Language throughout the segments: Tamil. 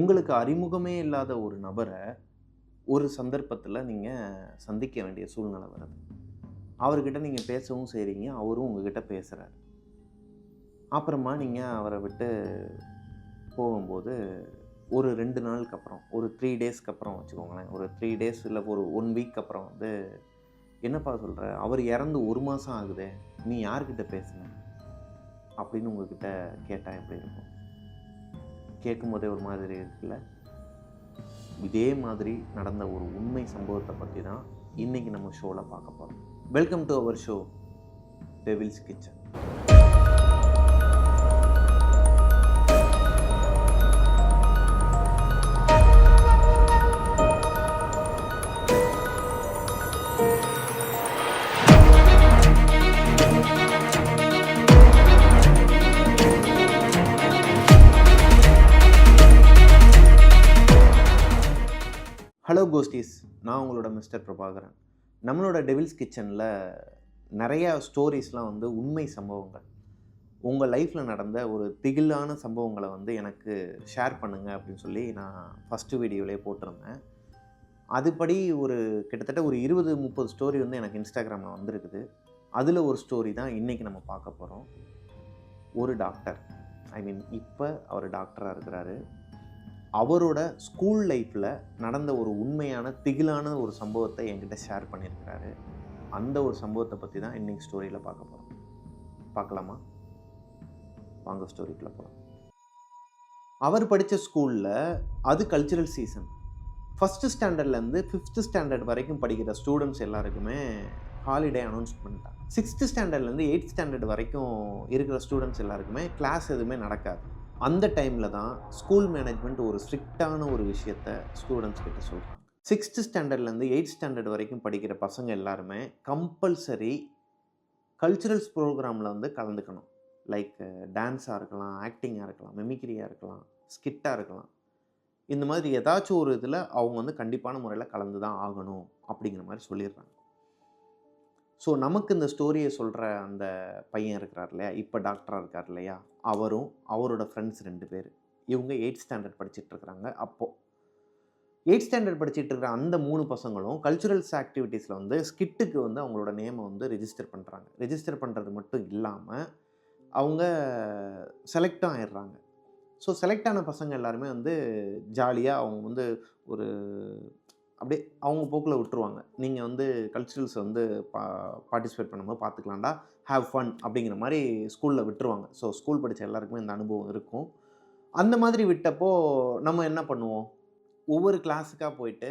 உங்களுக்கு அறிமுகமே இல்லாத ஒரு நபரை ஒரு சந்தர்ப்பத்தில் நீங்கள் சந்திக்க வேண்டிய சூழ்நிலை வருது. அவர்கிட்ட நீங்கள் பேசவும் செய்கிறீங்க அவரும் உங்ககிட்ட பேசுகிறார் அப்புறமா நீங்கள் அவரை விட்டு போகும்போது ஒரு ரெண்டு நாளுக்கு அப்புறம் ஒரு த்ரீ டேஸ்க்கு அப்புறம் வச்சுக்கோங்களேன். ஒரு த்ரீ டேஸ் இல்லை ஒரு ஒன் வீக் அப்புறம் வந்து என்னப்பா சொல்கிற அவர் இறந்து ஒரு மாதம் ஆகுதே. நீ யார்கிட்ட பேசுன? அப்படின்னு உங்ககிட்ட கேட்டால் எப்படி இருக்கும்? கேட்கும்போதே ஒரு மாதிரி இருக்குல்ல? இதே மாதிரி நடந்த ஒரு உண்மை சம்பவத்தை பற்றி தான் இன்றைக்கி நம்ம ஷோவில் பார்க்க போகிறோம் welcome to our show devil's kitchen hello ghosties நான் உங்களோட மிஸ்டர் பிரபாகரன். நம்மளோட டெவில்ஸ் கிச்சனில் நிறையா ஸ்டோரிஸ்லாம் வந்து உண்மை சம்பவங்கள். உங்கள் லைஃப்பில் நடந்த ஒரு திகிலான சம்பவங்களை வந்து எனக்கு ஷேர் பண்ணுங்கள் அப்படின்னு சொல்லி நான் ஃபஸ்ட்டு வீடியோவிலே போட்டிருந்தேன். அதுபடி ஒரு கிட்டத்தட்ட ஒரு இருபது முப்பது ஸ்டோரி வந்து எனக்கு இன்ஸ்டாகிராமில் வந்திருக்குது. அதில் ஒரு ஸ்டோரி தான் இன்றைக்கி நம்ம பார்க்க போகிறோம் ஒரு டாக்டர் ஐ மீன் இப்போ அவர் டாக்டராக இருக்கிறாரு. அவரோட ஸ்கூல் லைஃப்பில் நடந்த ஒரு உண்மையான திகிலான ஒரு சம்பவத்தை என்கிட்ட ஷேர் பண்ணியிருக்கிறாரு. அந்த ஒரு சம்பவத்தை பற்றி தான் இன்றைக்கி ஸ்டோரியில் பார்க்க போகிறோம் பார்க்கலாமா? வாங்க ஸ்டோரிக்குள்ளே போகலாம் அவர் படித்த ஸ்கூலில் அது கல்ச்சுரல் சீசன் ஃபஸ்ட்டு ஸ்டாண்டர்ட்லேருந்து ஃபிஃப்த்து ஸ்டாண்டர்ட் வரைக்கும் படிக்கிற ஸ்டூடெண்ட்ஸ் எல்லாருக்குமே ஹாலிடே அனௌன்ஸ் பண்ணிட்டாங்க. சிக்ஸ்த்து ஸ்டாண்டர்ட்லேருந்து எயிட் ஸ்டாண்டர்ட் வரைக்கும் இருக்கிற ஸ்டூடெண்ட்ஸ் எல்லாருக்குமே கிளாஸ் எதுவுமே நடக்காது. அந்த டைமில் தான் ஸ்கூல் மேனேஜ்மெண்ட் ஒரு ஸ்ட்ரிக்டான ஒரு விஷயத்த ஸ்டூடெண்ட்ஸ் கிட்ட சொல்கிறாங்க சிக்ஸ்த்து ஸ்டாண்டர்ட்லேருந்து எயிட் ஸ்டாண்டர்ட் வரைக்கும் படிக்கிற பசங்க எல்லாருமே கம்பல்சரி கல்ச்சுரல்ஸ் ப்ரோக்ராமில் வந்து கலந்துக்கணும். லைக் டான்ஸாக இருக்கலாம் ஆக்டிங்காக இருக்கலாம் மெமிக்ரியாக இருக்கலாம் ஸ்கிட்டாக இருக்கலாம். இந்த மாதிரி ஏதாச்சும் ஒரு இதில் அவங்க வந்து கண்டிப்பான முறையில் கலந்து தான் ஆகணும் அப்படிங்கிற மாதிரி சொல்லிடுறாங்க. ஸோ நமக்கு இந்த ஸ்டோரியை சொல்கிற அந்த பையன் இருக்கிறார் இல்லையா? இப்போ டாக்டராக இருக்கார் இல்லையா? அவரும் அவரோட ஃப்ரெண்ட்ஸ் ரெண்டு பேர். இவங்க எயிட் ஸ்டாண்டர்ட் படிச்சுட்டு இருக்கிறாங்க. அப்போது எயிட் ஸ்டாண்டர்ட் படிச்சுட்டு இருக்கிற அந்த மூணு பசங்களும் கல்ச்சுரல்ஸ் ஆக்டிவிட்டீஸில் வந்து ஸ்கிட்டுக்கு வந்து அவங்களோட நேமை வந்து ரெஜிஸ்டர் பண்ணுறாங்க ரெஜிஸ்டர் பண்ணுறது மட்டும் இல்லாமல் அவங்க செலக்டும் ஆயிடுறாங்க. ஸோ செலக்ட் ஆன பசங்க எல்லாருமே வந்து ஜாலியாக அவங்க வந்து ஒரு அப்படியே அவங்க போக்கில் விட்டுருவாங்க. நீங்கள் வந்து கல்ச்சுரல்ஸ் வந்து பா பார்ட்டிசிபேட் பண்ணும்போது பார்த்துக்கலாம்டா ஹாவ் ஃபன் அப்படிங்கிற மாதிரி ஸ்கூலில் விட்டுருவாங்க. ஸோ ஸ்கூல் படித்த எல்லாருக்குமே இந்த அனுபவம் இருக்கும். அந்த மாதிரி விட்டப்போ நம்ம என்ன பண்ணுவோம்? ஒவ்வொரு கிளாஸுக்காக போயிட்டு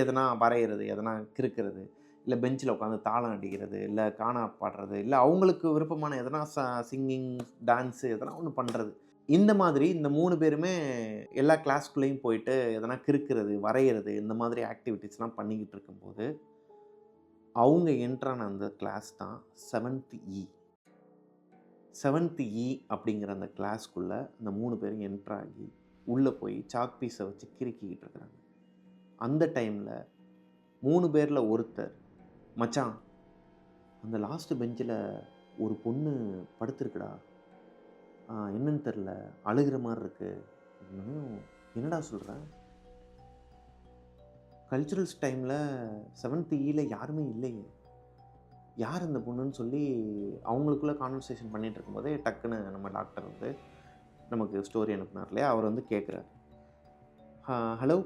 எதனா வரைகிறது எதனா கிறுக்கிறது இல்லை பெஞ்சில் உட்காந்து தாளம் அடிக்கிறது இல்லை காணா பாடுறது இல்லை அவங்களுக்கு விருப்பமான எதனா ச சிங்கிங் டான்ஸு எதனா ஒன்று பண்ணுறது இந்த மாதிரி இந்த மூணு பேருமே எல்லா கிளாஸ்க்குள்ளேயும் போயிட்டு எதனா கிறுக்கிறது வரைகிறது இந்த மாதிரி ஆக்டிவிட்டீஸ்லாம் பண்ணிக்கிட்டு இருக்கும்போது அவங்க என்ட்ரான அந்த கிளாஸ் தான் செவன்த் இ செவன்த் இ அப்படிங்கிற அந்த கிளாஸ்க்குள்ளே அந்த மூணு பேரும் என்ட்ராகி உள்ளே போய் சாக் பீஸை வச்சு கிறுக்கிக்கிட்டு இருக்கிறாங்க. அந்த டைமில் மூணு பேரில் ஒருத்தர் மச்சான் அந்த லாஸ்ட்டு பெஞ்சில் ஒரு பொண்ணு படுத்துருக்குடா. என்னன்னு தெரில அழுகிற மாதிரி இருக்கு. என்னடா சொல்கிறேன் கல்ச்சுரல்ஸ் டைமில் செவன்த் ஈயில் யாருமே இல்லையே. யார் இந்த பொண்ணுன்னு சொல்லி அவங்களுக்குள்ளே கான்வர்சேஷன் பண்ணிகிட்டு இருக்கும்போதே டக்குன்னு நம்ம டாக்டர் வந்து நமக்கு ஸ்டோரி அனுப்புனார் இல்லையா? அவர் வந்து கேட்குறாரு ஹலோ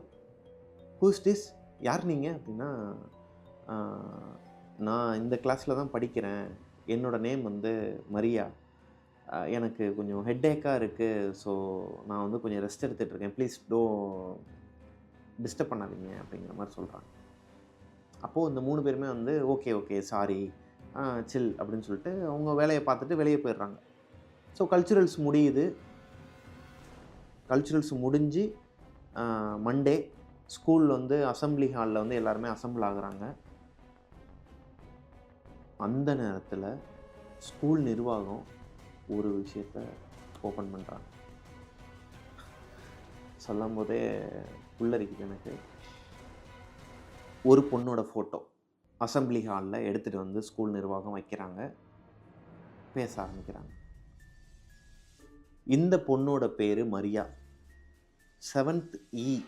ஹூஸ் டிஸ் யார் நீங்கள் அப்படின்னா நான் இந்த கிளாஸில் தான் படிக்கிறேன். என்னோடய நேம் வந்து மரியா. எனக்கு கொஞ்சம் ஹெட்டேக்காக இருக்குது ஸோ நான் வந்து கொஞ்சம் ரெஸ்ட் எடுத்துகிட்டு இருக்கேன் ப்ளீஸ் டோ டிஸ்டர்ப் பண்ணாதீங்க அப்படிங்கிற மாதிரி சொல்கிறாங்க அப்போது இந்த மூணு பேருமே வந்து ஓகே ஓகே சாரி சில் அப்படின்னு சொல்லிட்டு அவங்க வேலையை பார்த்துட்டு வெளியே போயிடுறாங்க. ஸோ கல்ச்சுரல்ஸ் முடியுது. கல்ச்சுரல்ஸ் முடிஞ்சு மண்டே ஸ்கூல் வந்து அசம்பிளி ஹாலில் வந்து எல்லாருமே அசம்பிள் ஆகுறாங்க. அந்த நேரத்தில் ஸ்கூல் நிர்வாகம் ஒரு விஷயத்த ஓப்பன் பண்ணுறாங்க சொல்லும் போதே உள்ளரிக்குது எனக்கு. ஒரு பொண்ணோட ஃபோட்டோ அசம்பிளி ஹாலில் எடுத்துகிட்டு வந்து ஸ்கூல் நிர்வாகம் வைக்கிறாங்க. பேச ஆரம்பிக்கிறாங்க. இந்த பொண்ணோட பேர் Maria. Seventh E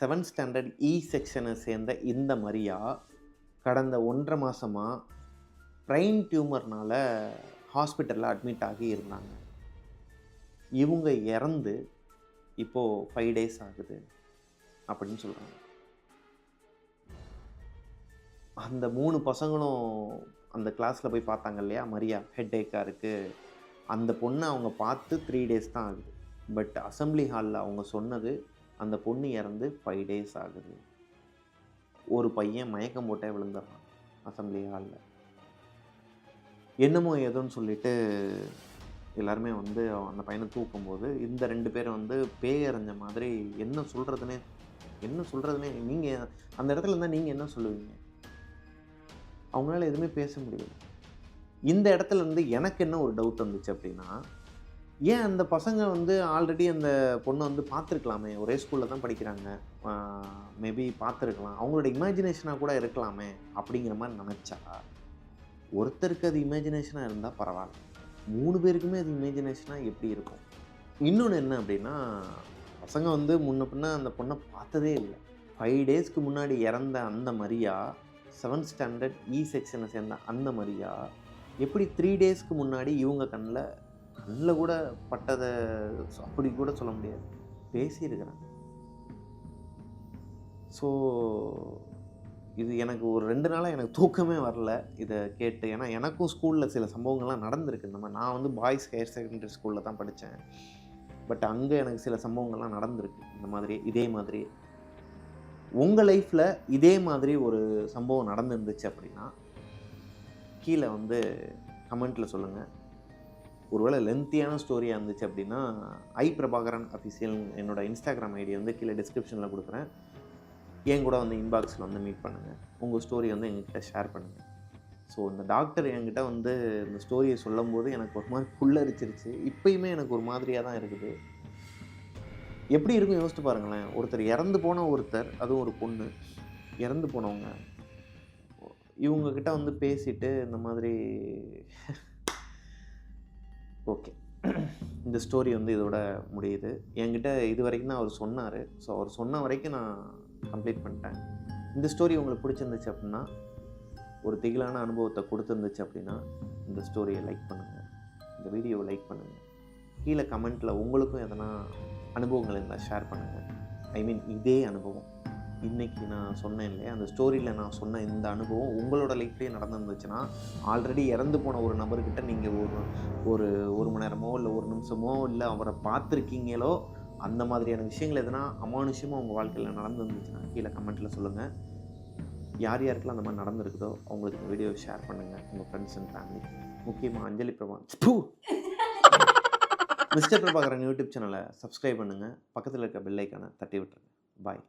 seventh standard E செக்ஷனை சேர்ந்த இந்த மரியா கடந்த ஒன்றரை மாதமாக பிரைன் டியூமர்னால் ஹாஸ்பிட்டலில் அட்மிட் ஆகி இருந்தாங்க. இவங்க இறந்து இப்போது ஃபைவ் டேஸ் ஆகுது அப்படின்னு சொல்கிறாங்க அந்த மூணு பசங்களும் அந்த கிளாஸில் போய் பார்த்தாங்க இல்லையா? மரியா ஹெட் ஏக்காக இருக்குது அந்த பொண்ணை அவங்க பார்த்து த்ரீ டேஸ் தான் ஆகுது. பட் அசெம்பிளி ஹாலில் அவங்க சொன்னது அந்த பொண்ணு இறந்து ஃபைவ் டேஸ் ஆகுது. ஒரு பையன் மயக்கம் போட்டே விழுந்துடுறான் அசெம்பிளி ஹாலில் என்னமோ ஏதோன்னு சொல்லிட்டு எல்லாருமே வந்து அந்த பையனை தூக்கும்போது இந்த ரெண்டு பேரும் வந்து பேயறிஞ்ச மாதிரி என்ன சொல்கிறதுனே என்ன சொல்கிறதுனே நீங்கள் அந்த இடத்துல இருந்தால் நீங்கள் என்ன சொல்லுவீங்க? அவங்களால எதுவுமே பேச முடியல. இந்த இடத்துல இருந்து எனக்கு என்ன ஒரு டவுட் வந்துச்சு அப்படின்னா ஏன் அந்த பசங்க வந்து ஆல்ரெடி அந்த பொண்ணை வந்து பார்த்துருக்கலாமே? ஒரே ஸ்கூலில் தான் படிக்கிறாங்க. மேபி பார்த்துருக்கலாம். அவங்களோட இமேஜினேஷனாக கூட இருக்கலாமே அப்படிங்கிற மாதிரி நினச்சா? ஒருத்தருக்கு அது இமேஜினேஷனாக இருந்தால் பரவாயில்ல. மூணு பேருக்குமே அது இமேஜினேஷனாக எப்படி இருக்கும்? இன்னொன்று என்ன அப்படின்னா பசங்க வந்து முன்ன பின்ன அந்த பொண்ணை பார்த்ததே இல்லை. ஃபைவ் டேஸ்க்கு முன்னாடி இறந்த அந்த மரியா செவன்த் ஸ்டாண்டர்ட் இ செக்ஷனை சேர்ந்த அந்த மரியா எப்படி த்ரீ டேஸ்க்கு முன்னாடி இவங்க கண்ணில் கண்ணில் கூட பட்டதை அப்படி கூட சொல்ல முடியாது. பேசியிருக்கிறாங்க. ஸோ இது எனக்கு ஒரு ரெண்டு நாளாக எனக்கு தூக்கமே வரல இதை கேட்டு. ஏன்னா எனக்கும் ஸ்கூலில் சில சம்பவங்கள்லாம் நடந்திருக்கு. இந்த மாதிரி நான் வந்து பாய்ஸ் ஹையர் செகண்டரி ஸ்கூலில் தான் படித்தேன் பட் அங்கே எனக்கு சில சம்பவங்கள்லாம் நடந்திருக்கு. இந்த மாதிரி இதே மாதிரி. உங்கள் லைஃப்பில் இதே மாதிரி ஒரு சம்பவம் நடந்துருந்துச்சு அப்படின்னா கீழே வந்து கமெண்ட்டில் சொல்லுங்கள் ஒருவேளை லென்த்தியான ஸ்டோரியாக இருந்துச்சு அப்படின்னா ஐ பிரபாகரன் அஃபிஷியல் என்னோட இன்ஸ்டாகிராம் ஐடி வந்து கீழே டிஸ்கிரிப்ஷனில் கொடுக்குறேன். என் கூட வந்து இன்பாக்ஸில் வந்து மீட் பண்ணுங்கள் உங்கள் ஸ்டோரி வந்து எங்ககிட்ட ஷேர் பண்ணுங்கள் ஸோ இந்த டாக்டர் என்கிட்ட வந்து இந்த ஸ்டோரியை சொல்லும்போது எனக்கு ஒரு மாதிரி புல்லரிச்சிருச்சு. இப்பயுமே எனக்கு ஒரு மாதிரியாக தான் இருக்குது. எப்படி இருக்கும் யோசிச்சு பாருங்களேன். ஒருத்தர் இறந்து போன ஒருத்தர் அதுவும் ஒரு பொண்ணு இறந்து போனவங்க. இவங்கக்கிட்ட வந்து பேசிட்டு இந்த மாதிரி ஓகே இந்த ஸ்டோரி வந்து இதோட முடியுது. என்கிட்ட இது வரைக்கும் தான் அவர் சொன்னார். ஸோ அவர் சொன்ன வரைக்கும் நான் கம்ப்ளீட் பண்ணிட்டேன். இந்த ஸ்டோரி உங்களுக்கு பிடிச்சிருந்துச்சு அப்படின்னா ஒரு திகிலான அனுபவத்தை கொடுத்துருந்துச்சு அப்படின்னா இந்த ஸ்டோரியை லைக் பண்ணுங்கள் இந்த வீடியோவை லைக் பண்ணுங்கள் கீழே கமெண்ட்டில் உங்களுக்கும் எதனா அனுபவங்கள் இருந்தால் ஷேர் பண்ணுங்கள் ஐ மீன் இதே அனுபவம். இன்றைக்கி நான் சொன்னேன் இல்லையா அந்த ஸ்டோரியில் நான் சொன்ன இந்த அனுபவம் உங்களோட லைஃப்லேயே நடந்துருந்துச்சுன்னா ஆல்ரெடி இறந்து போன ஒரு நபர்கிட்ட நீங்கள் ஒரு ஒரு ஒரு மணி நேரமோ இல்லை ஒரு நிமிஷமோ இல்லை அவரை பார்த்துருக்கீங்களோ அந்த மாதிரியான விஷயங்கள் எதனா அமானுஷமாக உங்கள் வாழ்க்கையில் நடந்துருந்துச்சுன்னா கீழே கமெண்ட்டில் சொல்லுங்கள் யார் யாருக்கெல்லாம் அந்த மாதிரி நடந்திருக்குதோ அவங்களுக்கு இந்த வீடியோவை ஷேர் பண்ணுங்கள் உங்கள் ஃப்ரெண்ட்ஸ் அண்ட் ஃபேமிலி முக்கியமாக அஞ்சலி பிரபா மிஸ்டர் பிரபாகரன் யூடியூப் சேனலை சப்ஸ்கிரைப் பண்ணுங்கள் பக்கத்தில் இருக்க பெல்லைக்கான தட்டி விட்டுருங்க. பாய்